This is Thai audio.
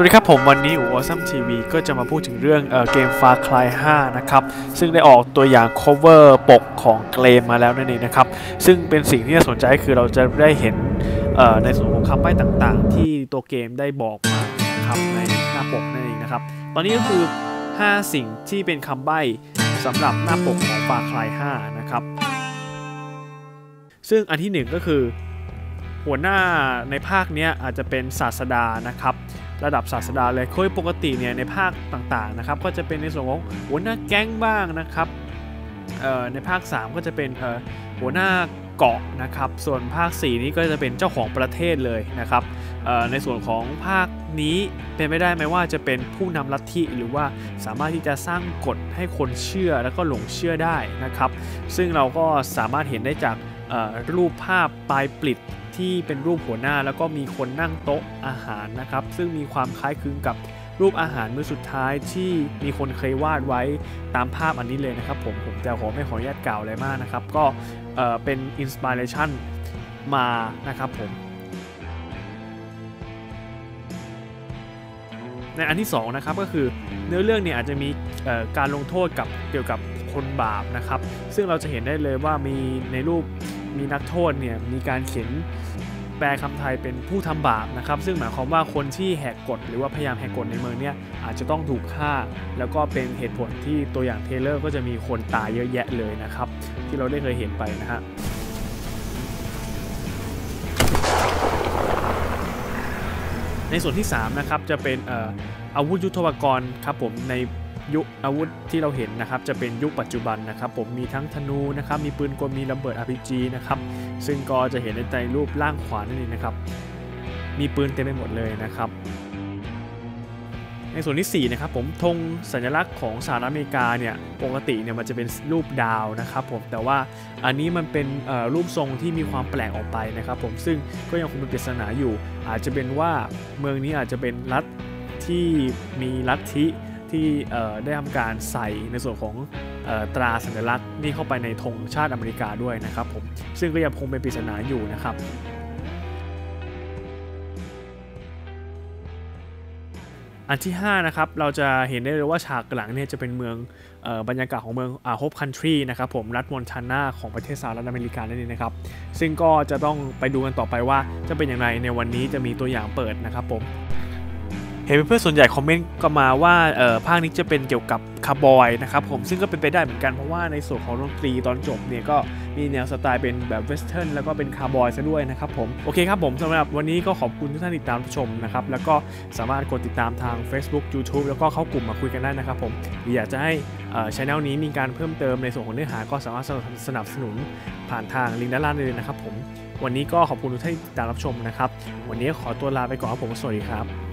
วัสดีครับผมวันนี้อูออซัมทีวีก็จะมาพูดถึงเรื่องเอเกม Far Cry 5นะครับ ซึ่งได้ออกตัวอย่าง cover ปกของเกมมาแล้วนั่นเองนะครับ ซึ่งเป็นสิ่งที่น่าสนใจคือเราจะได้เห็นในส่วนของคำใบ้ต่างๆ ที่ตัวเกมได้บอกมาครับในหน้าปกนั่นเองนะครับ ตอนนี้ก็คือ 5 สิ่งที่เป็นคำใบ้สำหรับหน้าปกของ Far Cry 5นะครับ ซึ่งอันที่หนึ่งก็คือ หัวหน้าในภาคเนี้ยอาจจะเป็นศาสดานะครับ ระดับศาสดาเลยโดยปกติเนี่ยในภาคต่างๆนะครับก็จะเป็นในส่วนของหัวหน้าแก๊งบ้างนะครับในภาค 3 ก็จะเป็นหัวหน้าเกาะนะครับส่วนภาค 4 นี้ก็จะเป็นเจ้าของประเทศเลยนะครับในส่วนของภาคนี้เป็นไม่ได้ไหมว่าจะเป็นผู้นำลัทธิหรือว่าสามารถที่จะสร้างกฎให้คนเชื่อแล้วก็หลงเชื่อได้นะครับ ซึ่งเราก็สามารถเห็นได้จากรูปภาพปลายปลิด ที่เป็นรูปหัวหน้าแล้วก็มีคนนั่งโต๊ะอาหารนะครับ ซึ่งมีความคล้ายคลึงกับรูปอาหารมื้อสุดท้ายที่มีคนเคยวาดไว้ตามภาพอันนี้เลยนะครับผมผมจะขอไม่ขออนุญาตกล่าวอะไรมากนะครับ ก็เป็นอินสปิเรชันมานะครับผมในอันที่2นะครับก็คือเนื้อเรื่องเนี่ยอาจจะมีการลงโทษกับเกี่ยวกับคนบาปนะครับ ซึ่งเราจะเห็นได้เลยว่ามีในรูป มีนักโทษเนี่ยมีการเขียนแปลคำไทยเป็นผู้ทำบาปนะครับ ซึ่งหมายความว่าคนที่แหกกฎหรือว่าพยายามแหกกฎในเมืองเนี่ยอาจจะต้องถูกฆ่า แล้วก็เป็นเหตุผลที่ตัวอย่างเทเลอร์ก็จะมีคนตายเยอะแยะเลยนะครับ ที่เราได้เคยเห็นไปนะฮะในส่วนที่3นะครับจะเป็นอาวุธยุทโธปกรณ์ครับผมใน ยุคอาวุธที่เราเห็นนะครับจะเป็นยุคปัจจุบันนะครับผมมีทั้งธนูนะครับมีปืนกลมีระเบิด RPG นะครับซึ่งก็จะเห็นในใจรูปล่างขวานั่นเองนะครับมีปืนเต็มไปหมดเลยนะครับในส่วนที่4นะครับผมธงสัญลักษณ์ของสหรัฐอเมริกาเนี่ยปกติเนี่ยมันจะเป็นรูปดาวนะครับผมแต่ว่าอันนี้มันเป็นรูปทรงที่มีความแปลกออกไปนะครับผมซึ่งก็ยังคงเป็นปริศนาอยู่ อาจจะเป็นว่าเมืองนี้อาจจะเป็นรัฐที่มีลัทธิ ที่ได้ทำการใส่ในส่วนของออตราสัญลักษณ์นี่เข้าไปในธงชาติอเมริกาด้วยนะครับผมซึ่งก็ยังคงเป็นปริศนาอยู่นะครับอันที่5นะครับเราจะเห็นได้เลยว่าฉากหลังเนี่ยจะเป็นเมืองออบรรยากาศของเมืองอาโฮปคันทรีนะครับผมรัฐมอนทานาของประเทศสหรัฐอเมริกานั่นเองนะครับซึ่งก็จะต้องไปดูกันต่อไปว่าจะเป็นอย่างไรในวันนี้จะมีตัวอย่างเปิดนะครับผม เห็นเพื่อนๆส่วนใหญ่คอมเมนต์ก็มาว่าเออภาคนี้จะเป็นเกี่ยวกับคาร์บอยนะครับผมซึ่งก็เป็นไปได้เหมือนกันเพราะว่าในส่วนของดนตรีตอนจบเนี่ยก็มีแนวสไตล์เป็นแบบเวสเทิร์นแล้วก็เป็นคาร์บอยซะด้วยนะครับผมโอเคครับผมสำหรับวันนี้ก็ขอบคุณทุกท่านติดตามชมนะครับแล้วก็สามารถกดติดตามทาง Facebook YouTube แล้วก็เข้ากลุ่มมาคุยกันได้นะครับผมหรืออยากจะให้ช่องนี้มีการเพิ่มเติมในส่วนของเนื้อหาก็สามารถสนับสนุนผ่านทางลิงก์ด้านล่างเลยนะครับผมวันนี้ก็ขอบคุณทุกท่านที่ติดตามรับชมนะครับ วันนี้ขอตัวลาไปก่อนครับผม สวัสดีครับ